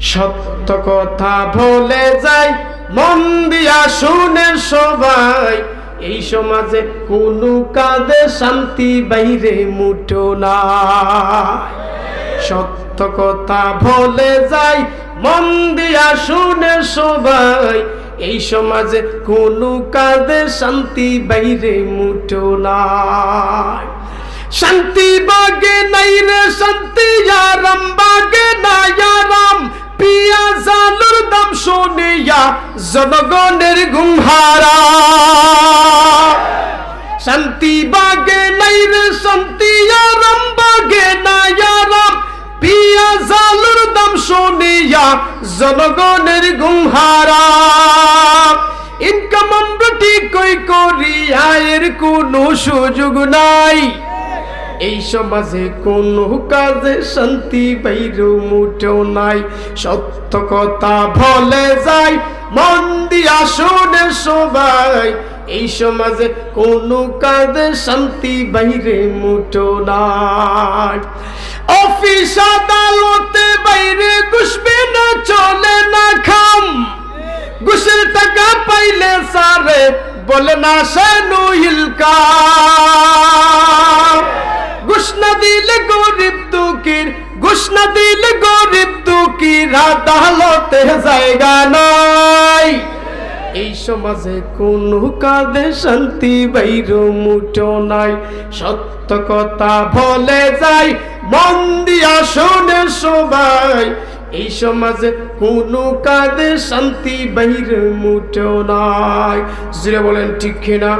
সত্য কথা বলে যাই, মন দিয়া শুনে সবাই। এই সমাজে কোনো কাজে শান্তি বাইরে মুঠো না সত্য কথা বলে যাই, মন দিয়া শুনে সবাই। এই সমাজে কোনো কাজে শান্তি বাইরে মুঠো নাই। শান্তি বাগে নাই রে শান্তি শুনিয়া জনগণের ঘুমহারা শান্তি বাগে নাই রে, শান্তি আরাম বাগে নাই আরাম পিয়া জালুর দাম শুনিয়া জনগণের ঘুমহারা ইনকাম আমরা ঠিকই করি, আয়ের কোনো সুযোগ নাই। এই সমাজে কোনো কাজে শান্তি বাইর মুঠেও নাই। সত্য কথা বলে যাই, মন দিয়া শোনে সবাই। এই সমাজে কোনো কাজে শান্তি বাইরে মুঠো নাই। অফিস, আদালতে বাইরে ঘুষবে না, চলে না খাম। ঘুষের টাকা পাইলে সারে, বলে না সেনু ঘুষ দিলে গরিব দুঃখীর আদালতে জায়গা নাই। এই সমাজে কোনো কাজে শান্তি বাইর মুঠো নাই। সত্য কথা বলে যাই, মন দিয়া শোনে সবাই। এই সমাজে কোনো কাজে শান্তি বাইর মুঠো নাই। জুড়ে বলেন, ঠিক কিনা?